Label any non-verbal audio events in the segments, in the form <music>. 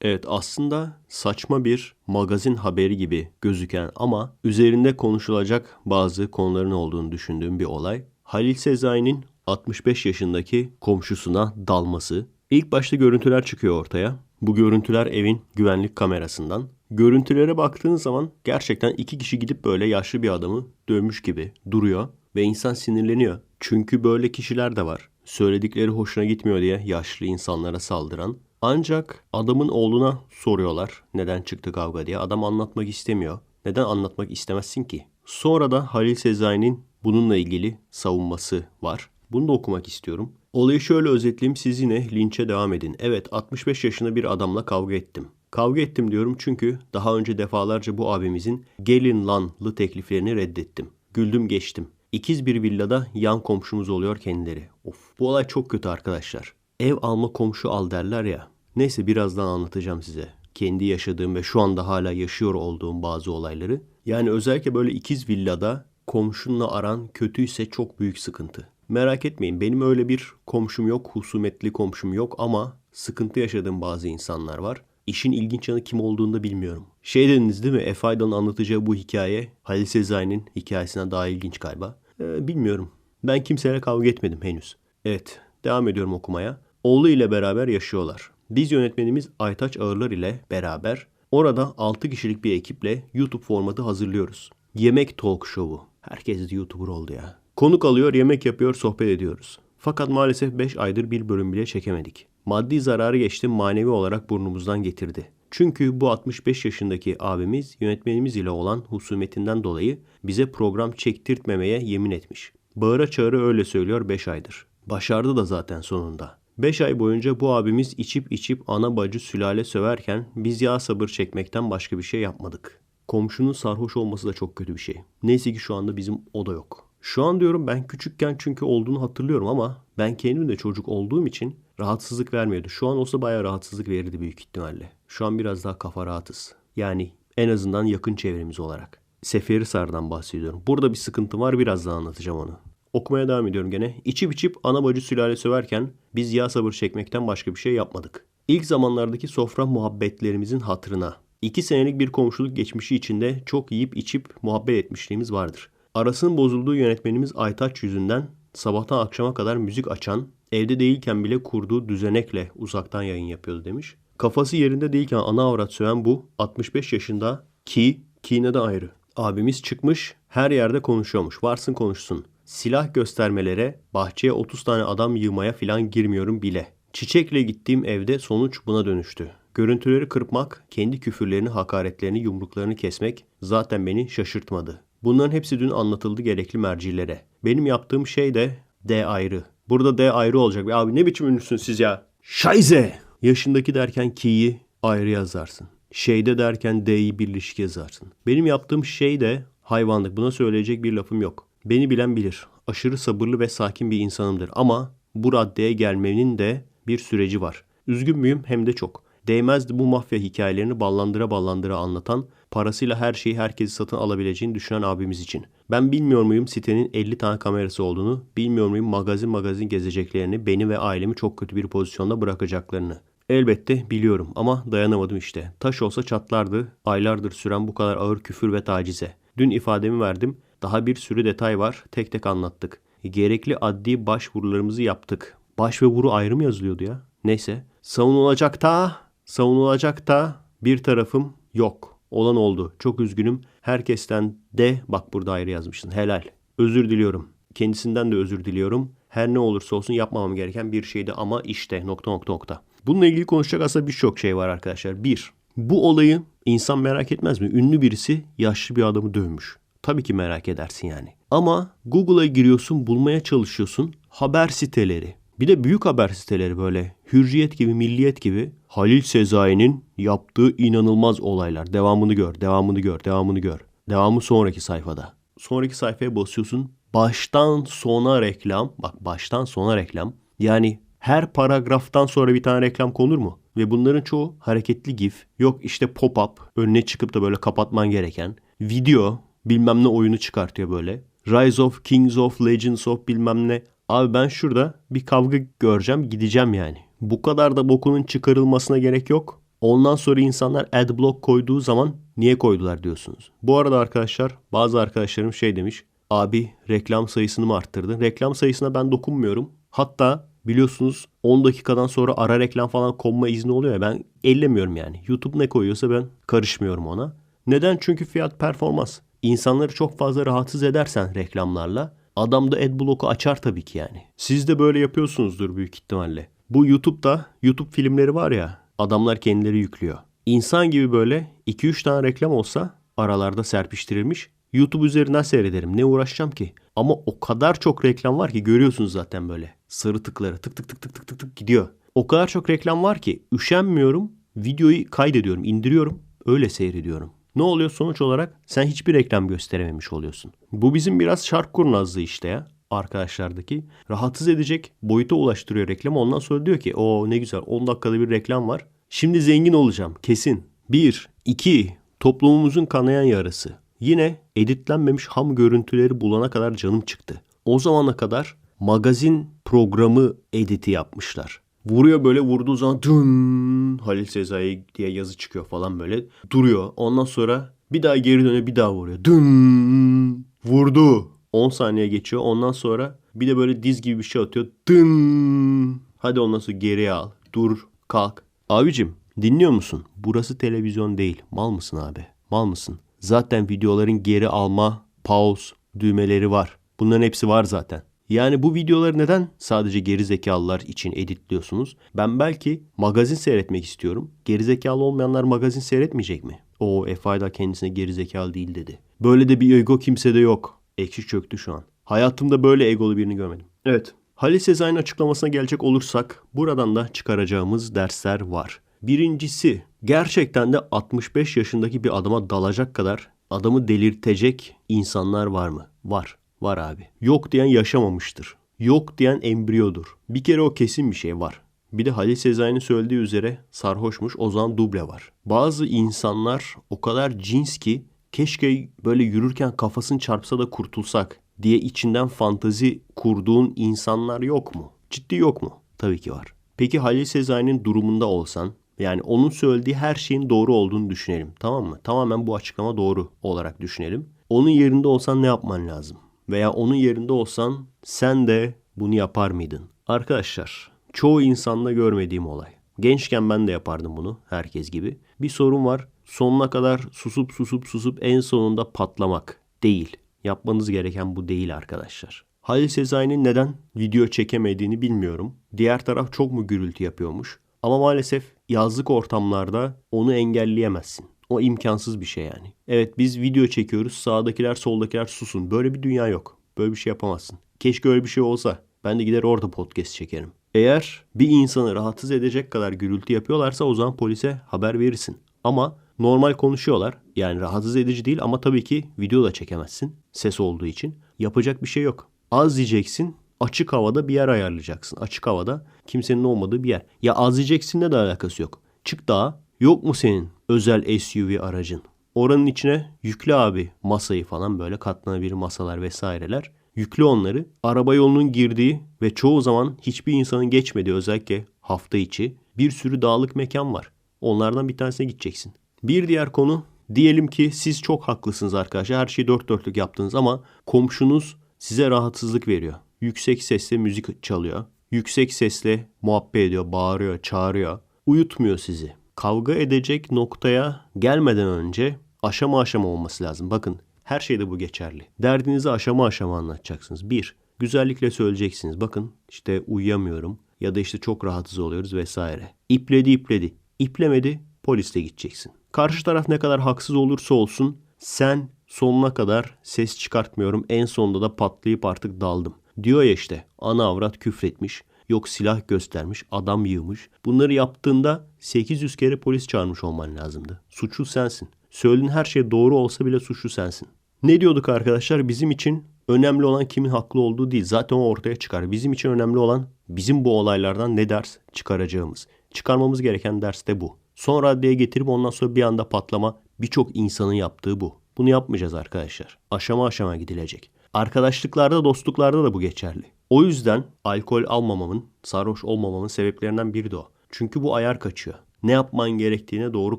Evet aslında saçma bir magazin haberi gibi gözüken ama üzerinde konuşulacak bazı konuların olduğunu düşündüğüm bir olay. Halil Sezai'nin 65 yaşındaki komşusuna dalması. İlk başta görüntüler çıkıyor ortaya. Bu görüntüler evin güvenlik kamerasından. Görüntülere baktığın zaman gerçekten iki kişi gidip böyle yaşlı bir adamı dövmüş gibi duruyor ve insan sinirleniyor. Çünkü böyle kişiler de var. Söyledikleri hoşuna gitmiyor diye yaşlı insanlara saldıran. Ancak adamın oğluna soruyorlar neden çıktı kavga diye. Adam anlatmak istemiyor. Neden anlatmak istemezsin ki? Sonra da Halil Sezai'nin bununla ilgili savunması var. Bunu da okumak istiyorum. Olayı şöyle özetleyeyim siz yine linçe devam edin. Evet 65 yaşında bir adamla kavga ettim. Kavga ettim diyorum çünkü daha önce defalarca bu abimizin gelin lanlı tekliflerini reddettim. Güldüm geçtim. İkiz bir villada yan komşumuz oluyor kendileri. Of bu olay çok kötü arkadaşlar. Ev alma komşu al derler ya. Neyse birazdan anlatacağım size. Kendi yaşadığım ve şu anda hala yaşıyor olduğum bazı olayları. Yani özellikle böyle ikiz villada komşunla aran kötüyse çok büyük sıkıntı. Merak etmeyin benim öyle bir komşum yok, husumetli komşum yok ama sıkıntı yaşadığım bazı insanlar var. İşin ilginç yanı kim olduğunu da bilmiyorum. Şey dediniz değil mi? Efe Aydan'ın anlatacağı bu hikaye Halil Sezai'nin hikayesinden daha ilginç galiba. Ee, bilmiyorum. Ben kimseyle kavga etmedim henüz. Evet, devam ediyorum okumaya. Oğlu ile beraber yaşıyorlar. Biz yönetmenimiz Aytaç Ağırlar ile beraber orada 6 kişilik bir ekiple YouTube formatı hazırlıyoruz. Yemek talk show'u. Herkes de YouTuber oldu ya. Konuk alıyor, yemek yapıyor, sohbet ediyoruz. Fakat maalesef 5 aydır bir bölüm bile çekemedik. Maddi zararı geçtim manevi olarak burnumuzdan getirdi. Çünkü bu 65 yaşındaki abimiz yönetmenimiz ile olan husumetinden dolayı bize program çektirtmemeye yemin etmiş. Bağıra çağıra öyle söylüyor 5 aydır. Başardı da zaten sonunda. 5 ay boyunca bu abimiz içip içip ana bacı sülale söverken biz yağ sabır çekmekten başka bir şey yapmadık. Komşunun sarhoş olması da çok kötü bir şey. Neyse ki şu anda bizim o da yok. Şu an diyorum ben küçükken çünkü olduğunu hatırlıyorum ama ben kendim de çocuk olduğum için rahatsızlık vermiyordu. Şu an olsa bayağı rahatsızlık verirdi büyük ihtimalle. Şu an biraz daha kafa rahatız. Yani en azından yakın çevremiz olarak. Seferihisar'dan bahsediyorum. Burada bir sıkıntı var birazdan anlatacağım onu. Okumaya devam ediyorum gene. İçip içip ana bacı sülale söverken biz yağ sabır çekmekten başka bir şey yapmadık. İlk zamanlardaki sofra muhabbetlerimizin hatırına. İki senelik bir komşuluk geçmişi içinde çok yiyip içip muhabbet etmişliğimiz vardır. Arasının bozulduğu yönetmenimiz Aytaç yüzünden sabahtan akşama kadar müzik açan, evde değilken bile kurduğu düzenekle uzaktan yayın yapıyordu demiş. Kafası yerinde değilken ana avrat söven bu 65 yaşında ki kine de ayrı. Abimiz çıkmış her yerde konuşuyormuş. Varsın konuşsun. Silah göstermelere, bahçeye 30 tane adam yığmaya filan girmiyorum bile. Çiçekle gittiğim evde sonuç buna dönüştü. Görüntüleri kırpmak, kendi küfürlerini, hakaretlerini, yumruklarını kesmek zaten beni şaşırtmadı. Bunların hepsi dün anlatıldı gerekli mercilere. Benim yaptığım şey de D ayrı. Burada D ayrı olacak. Abi ne biçim ünlüsün siz ya? Şayze! Yaşındaki derken ki'yi ayrı yazarsın. Şeyde derken D'yi birleşik yazarsın. Benim yaptığım şey de hayvanlık. Buna söyleyecek bir lafım yok. Beni bilen bilir. Aşırı sabırlı ve sakin bir insanımdır. Ama bu raddeye gelmenin de bir süreci var. Üzgün müyüm hem de çok. Değmezdi bu mafya hikayelerini ballandıra ballandıra anlatan, parasıyla her şeyi herkesi satın alabileceğini düşünen abimiz için. Ben bilmiyor muyum sitenin 50 tane kamerası olduğunu, bilmiyor muyum magazin magazin gezeceklerini, beni ve ailemi çok kötü bir pozisyonda bırakacaklarını. Elbette biliyorum ama dayanamadım işte. Taş olsa çatlardı, aylardır süren bu kadar ağır küfür ve tacize. Dün ifademi verdim, daha bir sürü detay var, tek tek anlattık. Gerekli adli başvurularımızı yaptık. Baş ve vuru ayrı mı yazılıyordu ya? Neyse. Savunulacak da, savunulacak da bir tarafım yok. Olan oldu. Çok üzgünüm. Herkesten de bak burada ayrı yazmışsın. Helal. Özür diliyorum. Kendisinden de özür diliyorum. Her ne olursa olsun yapmamam gereken bir şeydi ama işte nokta nokta nokta. Bununla ilgili konuşacak aslında birçok şey var arkadaşlar. Bir, bu olayı insan merak etmez mi? Ünlü birisi yaşlı bir adamı dövmüş. Tabii ki merak edersin yani. Ama Google'a giriyorsun, bulmaya çalışıyorsun. Haber siteleri. Bir de büyük haber siteleri böyle. Hürriyet gibi, Milliyet gibi. Halil Sezai'nin yaptığı inanılmaz olaylar. Devamını gör, devamını gör, devamını gör. Devamı sonraki sayfada. Sonraki sayfaya basıyorsun. Baştan sona reklam. Bak baştan sona reklam. Yani her paragraftan sonra bir tane reklam konur mu? Ve bunların çoğu hareketli gif. Yok işte pop-up. Önüne çıkıp da böyle kapatman gereken. Video. Bilmem ne oyunu çıkartıyor böyle. Rise of Kings of Legends of bilmem ne. Abi ben şurada bir kavga göreceğim gideceğim yani. Bu kadar da bokunun çıkarılmasına gerek yok. Ondan sonra insanlar adblock koyduğu zaman niye koydular diyorsunuz. Bu arada arkadaşlar bazı arkadaşlarım şey demiş. Abi reklam sayısını mı arttırdın? Reklam sayısına ben dokunmuyorum. Hatta biliyorsunuz 10 dakikadan sonra ara reklam falan konma izni oluyor ya ben ellemiyorum yani. YouTube ne koyuyorsa ben karışmıyorum ona. Neden? Çünkü fiyat performans. İnsanları çok fazla rahatsız edersen reklamlarla adam da adblock'u açar tabii ki yani. Siz de böyle yapıyorsunuzdur büyük ihtimalle. Bu YouTube'da YouTube filmleri var ya adamlar kendileri yüklüyor. İnsan gibi böyle 2-3 tane reklam olsa aralarda serpiştirilmiş YouTube üzerinden seyrederim. Ne uğraşacağım ki? Ama o kadar çok reklam var ki görüyorsunuz zaten böyle. Sarı tıkları tık tık tık tık tık tık tık gidiyor. O kadar çok reklam var ki üşenmiyorum. Videoyu kaydediyorum, indiriyorum. Öyle seyrediyorum. Ne oluyor sonuç olarak? Sen hiçbir reklam gösterememiş oluyorsun. Bu bizim biraz şark kurnazlığı işte ya arkadaşlardaki. Rahatsız edecek boyuta ulaştırıyor reklamı. Ondan sonra diyor ki o ne güzel 10 dakikada bir reklam var. Şimdi zengin olacağım kesin. 1, 2, toplumumuzun kanayan yarası. Yine editlenmemiş ham görüntüleri bulana kadar canım çıktı. O zamana kadar magazin programı editi yapmışlar. Vuruyor böyle vurduğu zaman dın Halil Sezai diye yazı çıkıyor falan böyle. Duruyor. Ondan sonra bir daha geri dönüyor bir daha vuruyor. Dın vurdu. 10 saniye geçiyor. Ondan sonra bir de böyle diz gibi bir şey atıyor. Dın. Hadi ondan sonra geriye al. Dur. Kalk. Abicim dinliyor musun? Burası televizyon değil. Mal mısın abi? Mal mısın? Zaten videoların geri alma, pause düğmeleri var. Bunların hepsi var zaten. Yani bu videoları neden sadece geri zekalılar için editliyorsunuz? Ben belki magazin seyretmek istiyorum. Geri zekalı olmayanlar magazin seyretmeyecek mi? O FI'da kendisine geri zekalı değil dedi. Böyle de bir ego kimsede yok. Ekşi çöktü şu an. Hayatımda böyle egolu birini görmedim. Evet. Halil Sezai'nin açıklamasına gelecek olursak buradan da çıkaracağımız dersler var. Birincisi gerçekten de 65 yaşındaki bir adama dalacak kadar adamı delirtecek insanlar var mı? Var. Var abi. Yok diyen yaşamamıştır. Yok diyen embriyodur. Bir kere o kesin bir şey var. Bir de Halil Sezai'nin söylediği üzere sarhoşmuş o zaman duble var. Bazı insanlar o kadar cins ki keşke böyle yürürken kafasını çarpsa da kurtulsak diye içinden fantazi kurduğun insanlar yok mu? Ciddi yok mu? Tabii ki var. Peki Halil Sezai'nin durumunda olsan yani onun söylediği her şeyin doğru olduğunu düşünelim. Tamam mı? Tamamen bu açıklama doğru olarak düşünelim. Onun yerinde olsan ne yapman lazım? Veya onun yerinde olsan sen de bunu yapar mıydın? Arkadaşlar çoğu insanda görmediğim olay. Gençken ben de yapardım bunu herkes gibi. Bir sorun var. Sonuna kadar susup susup susup en sonunda patlamak değil. Yapmanız gereken bu değil arkadaşlar. Halil Sezai'nin neden video çekemediğini bilmiyorum. Diğer taraf çok mu gürültü yapıyormuş? Ama maalesef yazlık ortamlarda onu engelleyemezsin. O imkansız bir şey yani. Evet biz video çekiyoruz. Sağdakiler soldakiler susun. Böyle bir dünya yok. Böyle bir şey yapamazsın. Keşke öyle bir şey olsa. Ben de gider orada podcast çekerim. Eğer bir insanı rahatsız edecek kadar gürültü yapıyorlarsa o zaman polise haber verirsin. Ama normal konuşuyorlar. Yani rahatsız edici değil ama tabii ki video da çekemezsin. Ses olduğu için. Yapacak bir şey yok. Az yiyeceksin. Açık havada bir yer ayarlayacaksın. Açık havada kimsenin olmadığı bir yer. Ya az yiyeceksinle de alakası yok. Çık dağa. Yok mu senin özel SUV aracın? Oranın içine yükle abi masayı falan böyle katlanabilir masalar vesaireler. Yükle onları. Araba yolunun girdiği ve çoğu zaman hiçbir insanın geçmediği özellikle hafta içi bir sürü dağlık mekan var. Onlardan bir tanesine gideceksin. Bir diğer konu diyelim ki siz çok haklısınız arkadaşlar. Her şeyi dört dörtlük yaptınız ama komşunuz size rahatsızlık veriyor. Yüksek sesle müzik çalıyor. Yüksek sesle muhabbet ediyor, bağırıyor, çağırıyor. Uyutmuyor sizi. Kavga edecek noktaya gelmeden önce aşama aşama olması lazım. Bakın her şeyde bu geçerli. Derdinizi aşama aşama anlatacaksınız. Bir, güzellikle söyleyeceksiniz. Bakın işte uyuyamıyorum ya da işte çok rahatsız oluyoruz vesaire. İpledi ipledi. İplemedi poliste gideceksin. Karşı taraf ne kadar haksız olursa olsun sen sonuna kadar ses çıkartmıyorum. En sonunda da patlayıp artık daldım. Diyor ya işte ana avrat küfretmiş. Yok silah göstermiş, adam yığmış. Bunları yaptığında 800 kere polis çağırmış olman lazımdı. Suçlu sensin. Söylediğin her şey doğru olsa bile suçlu sensin. Ne diyorduk arkadaşlar? Bizim için önemli olan kimin haklı olduğu değil. Zaten o ortaya çıkar. Bizim için önemli olan bizim bu olaylardan ne ders çıkaracağımız. Çıkarmamız gereken ders de bu. Son raddeye getirip ondan sonra bir anda patlama birçok insanın yaptığı bu. Bunu yapmayacağız arkadaşlar. Aşama aşama gidilecek. Arkadaşlıklarda, dostluklarda da bu geçerli. O yüzden alkol almamamın, sarhoş olmamamın sebeplerinden biri de o. Çünkü bu ayar kaçıyor. ne yapman gerektiğine doğru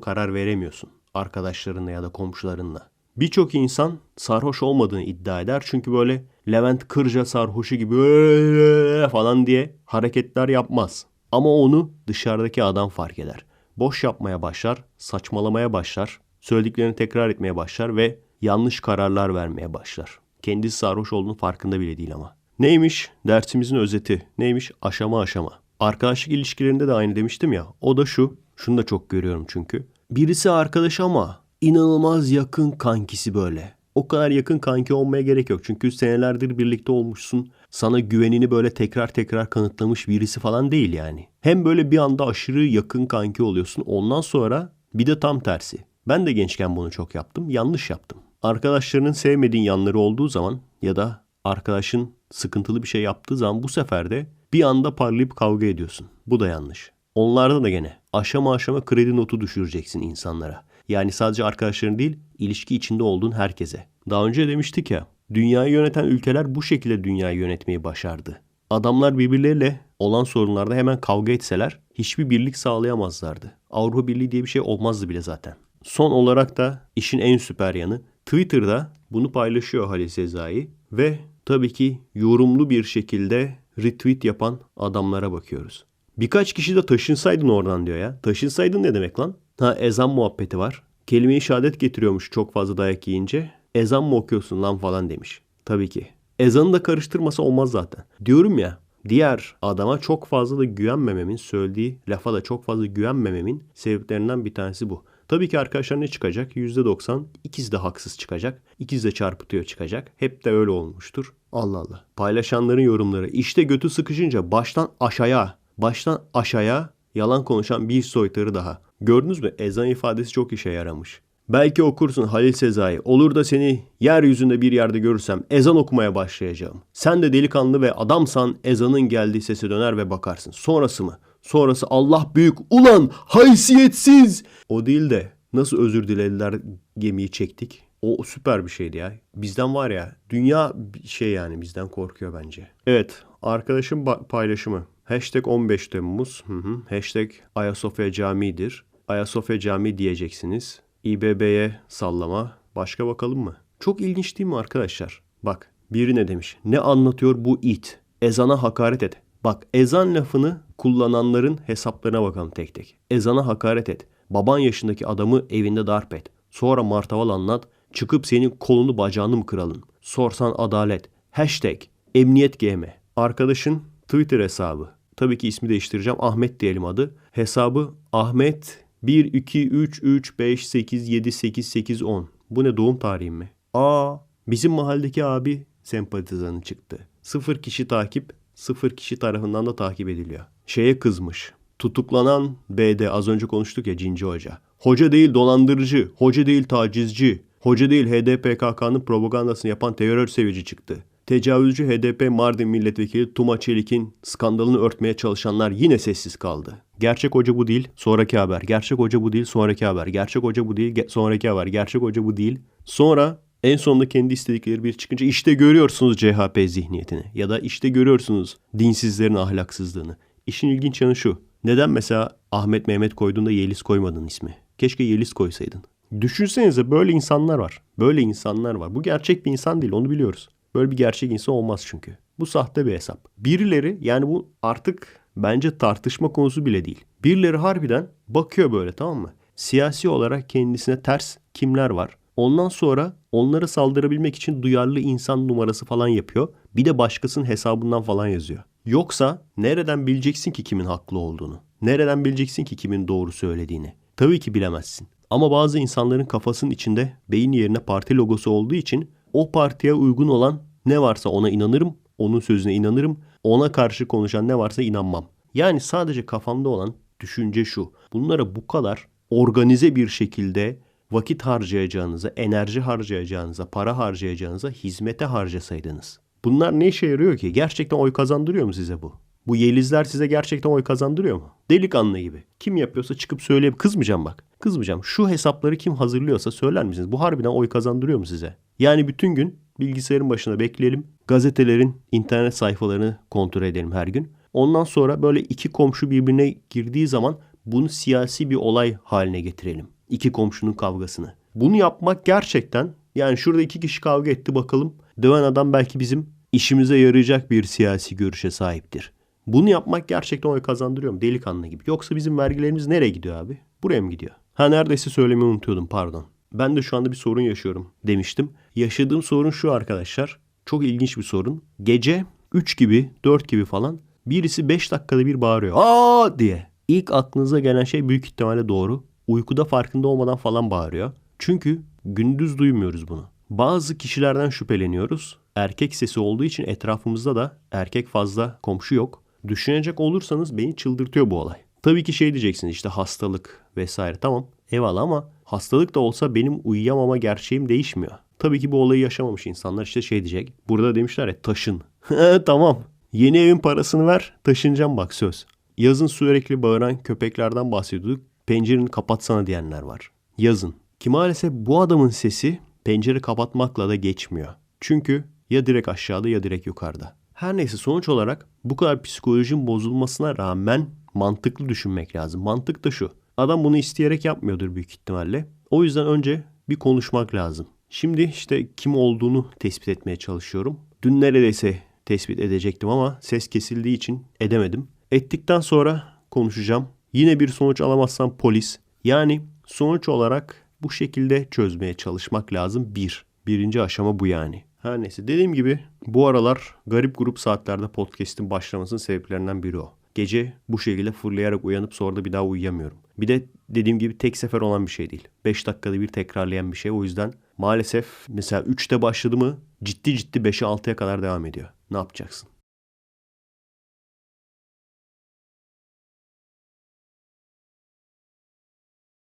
karar veremiyorsun. Arkadaşlarınla ya da komşularınla. Birçok insan sarhoş olmadığını iddia eder. Çünkü böyle Levent Kırca sarhoşu gibi falan diye hareketler yapmaz. Ama onu dışarıdaki adam fark eder. Boş yapmaya başlar, saçmalamaya başlar, söylediklerini tekrar etmeye başlar ve yanlış kararlar vermeye başlar. Kendisi sarhoş olduğunu farkında bile değil ama. Neymiş? Dersimizin özeti. Neymiş? Aşama aşama. Arkadaşlık ilişkilerinde de aynı demiştim ya. O da şu. Şunu da çok görüyorum çünkü. Birisi arkadaş ama inanılmaz yakın kankisi böyle. O kadar yakın kanki olmaya gerek yok. Çünkü senelerdir birlikte olmuşsun. Sana güvenini böyle tekrar tekrar kanıtlamış birisi falan değil yani. Hem böyle bir anda aşırı yakın kanki oluyorsun. Ondan sonra bir de tam tersi. Ben de gençken bunu çok yaptım. Yanlış yaptım. Arkadaşlarının sevmediğin yanları olduğu zaman ya da arkadaşın sıkıntılı bir şey yaptığı zaman bu sefer de bir anda parlayıp kavga ediyorsun. Bu da yanlış. Onlarda da gene aşama aşama kredi notu düşüreceksin insanlara. Yani sadece arkadaşların değil, ilişki içinde olduğun herkese. Daha önce demiştik ya, dünyayı yöneten ülkeler bu şekilde dünyayı yönetmeyi başardı. Adamlar birbirleriyle olan sorunlarda hemen kavga etseler hiçbir birlik sağlayamazlardı. Avrupa Birliği diye bir şey olmazdı bile zaten. Son olarak da işin en süper yanı Twitter'da bunu paylaşıyor Halil Sezai ve tabii ki yorumlu bir şekilde retweet yapan adamlara bakıyoruz. Birkaç kişi de taşınsaydın oradan diyor ya. Taşınsaydın ne demek lan? Ha ezan muhabbeti var. Kelime-i şehadet getiriyormuş çok fazla dayak yiyince. Ezan mı okuyorsun lan falan demiş. Tabii ki. Ezanı da karıştırması olmaz zaten. Diyorum ya diğer adama çok fazla da güvenmememin söylediği lafa da çok fazla güvenmememin sebeplerinden bir tanesi bu. Tabii ki arkadaşlar ne çıkacak? %90 ikisi de haksız çıkacak. İkisi de çarpıtıyor çıkacak. Hep de öyle olmuştur. Allah Allah. Paylaşanların yorumları. İşte götü sıkışınca baştan aşağıya, baştan aşağıya yalan konuşan bir soytarı daha. Gördünüz mü? Ezan ifadesi çok işe yaramış. Belki okursun Halil Sezai. Olur da seni yeryüzünde bir yerde görürsem ezan okumaya başlayacağım. Sen de delikanlı ve adamsan ezanın geldiği sese döner ve bakarsın. Sonrası mı? Sonrası Allah büyük. Ulan haysiyetsiz. O değil de nasıl özür dilediler gemiyi çektik. O süper bir şeydi ya. Bizden var ya dünya şey yani bizden korkuyor bence. Evet arkadaşım paylaşımı. Hashtag 15 Temmuz. Hı hı. Hashtag Ayasofya Camii'dir. Ayasofya Camii diyeceksiniz. İBB'ye sallama. Başka bakalım mı? Çok ilginç değil mi arkadaşlar? Bak biri ne demiş? Ne anlatıyor bu it? Ezana hakaret et. Bak ezan lafını kullananların hesaplarına bakalım tek tek. Ezana hakaret et. Baban yaşındaki adamı evinde darp et. Sonra martaval anlat. Çıkıp senin kolunu bacağını mı kıralım? Sorsan adalet. Hashtag emniyet GM. Arkadaşın Twitter hesabı. Tabii ki ismi değiştireceğim. Ahmet diyelim adı. Hesabı Ahmet 1, 2, 3, 3, 5, 8, 7, 8, 8, 10. Bu ne doğum tarihim mi? Aa bizim mahalledeki abi sempatizanı çıktı. Sıfır kişi takip, sıfır kişi tarafından da takip ediliyor. Şeye kızmış. Tutuklanan BD az önce konuştuk ya Cinci Hoca. Hoca değil dolandırıcı, hoca değil tacizci, hoca değil HDPKK'nın propagandasını yapan terör sevici çıktı. Tecavüzcü HDP Mardin Milletvekili Tuma Çelik'in skandalını örtmeye çalışanlar yine sessiz kaldı. Gerçek hoca bu değil, sonraki haber. Gerçek hoca bu değil, sonraki haber. Gerçek hoca bu değil, sonraki haber. Gerçek hoca bu değil. Sonra en sonunda kendi istedikleri bir çıkınca işte görüyorsunuz CHP zihniyetini ya da işte görüyorsunuz dinsizlerin ahlaksızlığını. İşin ilginç yanı şu. Neden mesela Ahmet Mehmet koyduğunda Yeliz koymadın ismi? Keşke Yeliz koysaydın. Düşünsenize böyle insanlar var. Böyle insanlar var. Bu gerçek bir insan değil onu biliyoruz. Böyle bir gerçek insan olmaz çünkü. Bu sahte bir hesap. Birileri yani bu artık bence tartışma konusu bile değil. Birileri harbiden bakıyor böyle tamam mı? Siyasi olarak kendisine ters kimler var? Ondan sonra onlara saldırabilmek için duyarlı insan numarası falan yapıyor. Bir de başkasının hesabından falan yazıyor. Yoksa nereden bileceksin ki kimin haklı olduğunu? Nereden bileceksin ki kimin doğru söylediğini? Tabii ki bilemezsin. Ama bazı insanların kafasının içinde beyin yerine parti logosu olduğu için o partiye uygun olan ne varsa ona inanırım, onun sözüne inanırım, ona karşı konuşan ne varsa inanmam. Yani sadece kafamda olan düşünce şu. Bunlara bu kadar organize bir şekilde vakit harcayacağınıza, enerji harcayacağınıza, para harcayacağınıza hizmete harcasaydınız. Bunlar ne işe yarıyor ki? Gerçekten oy kazandırıyor mu size bu? Bu Yelizler size gerçekten oy kazandırıyor mu? Delikanlı gibi. Kim yapıyorsa çıkıp söyleyip kızmayacağım bak. Kızmayacağım. Şu hesapları kim hazırlıyorsa söyler misiniz? Bu harbiden oy kazandırıyor mu size? Yani bütün gün bilgisayarın başına bekleyelim. Gazetelerin internet sayfalarını kontrol edelim her gün. Ondan sonra böyle iki komşu birbirine girdiği zaman bunu siyasi bir olay haline getirelim. İki komşunun kavgasını. Bunu yapmak gerçekten yani şurada iki kişi kavga etti bakalım. Döven adam belki bizim işimize yarayacak bir siyasi görüşe sahiptir. Bunu yapmak gerçekten oy kazandırıyor mu? Delikanlı gibi. Yoksa bizim vergilerimiz nereye gidiyor abi? Buraya mı gidiyor? Ha neredeyse söylemeyi unutuyordum pardon. Ben de şu anda bir sorun yaşıyorum demiştim. Yaşadığım sorun şu arkadaşlar. Çok ilginç bir sorun. Gece 3 gibi 4 gibi falan birisi 5 dakikada bir bağırıyor. Aa diye. İlk aklınıza gelen şey büyük ihtimalle doğru. Uykuda farkında olmadan falan bağırıyor. Çünkü gündüz duymuyoruz bunu. Bazı kişilerden şüpheleniyoruz. Erkek sesi olduğu için etrafımızda da erkek fazla komşu yok. Düşünecek olursanız beni çıldırtıyor bu olay. Tabii ki şey diyeceksin işte hastalık vesaire tamam eyvallah ama hastalık da olsa benim uyuyamama gerçeğim değişmiyor. Tabii ki bu olayı yaşamamış insanlar işte şey diyecek. Burada demişler ya taşın. <laughs> tamam yeni evin parasını ver taşınacağım bak söz. Yazın sürekli bağıran köpeklerden bahsediyorduk. Pencereni kapatsana diyenler var. Yazın. Ki maalesef bu adamın sesi pencere kapatmakla da geçmiyor. Çünkü ya direkt aşağıda ya direkt yukarıda. Her neyse sonuç olarak bu kadar psikolojinin bozulmasına rağmen mantıklı düşünmek lazım. Mantık da şu. Adam bunu isteyerek yapmıyordur büyük ihtimalle. O yüzden önce bir konuşmak lazım. Şimdi işte kim olduğunu tespit etmeye çalışıyorum. Dün neredeyse tespit edecektim ama ses kesildiği için edemedim. Ettikten sonra konuşacağım. Yine bir sonuç alamazsam polis. Yani sonuç olarak bu şekilde çözmeye çalışmak lazım. Bir. Birinci aşama bu yani. Her neyse dediğim gibi bu aralar garip grup saatlerde podcast'in başlamasının sebeplerinden biri o. Gece bu şekilde fırlayarak uyanıp sonra da bir daha uyuyamıyorum. Bir de dediğim gibi tek sefer olan bir şey değil. 5 dakikada bir tekrarlayan bir şey. O yüzden maalesef mesela 3'te başladı mı ciddi ciddi 5'e 6'ya kadar devam ediyor. Ne yapacaksın?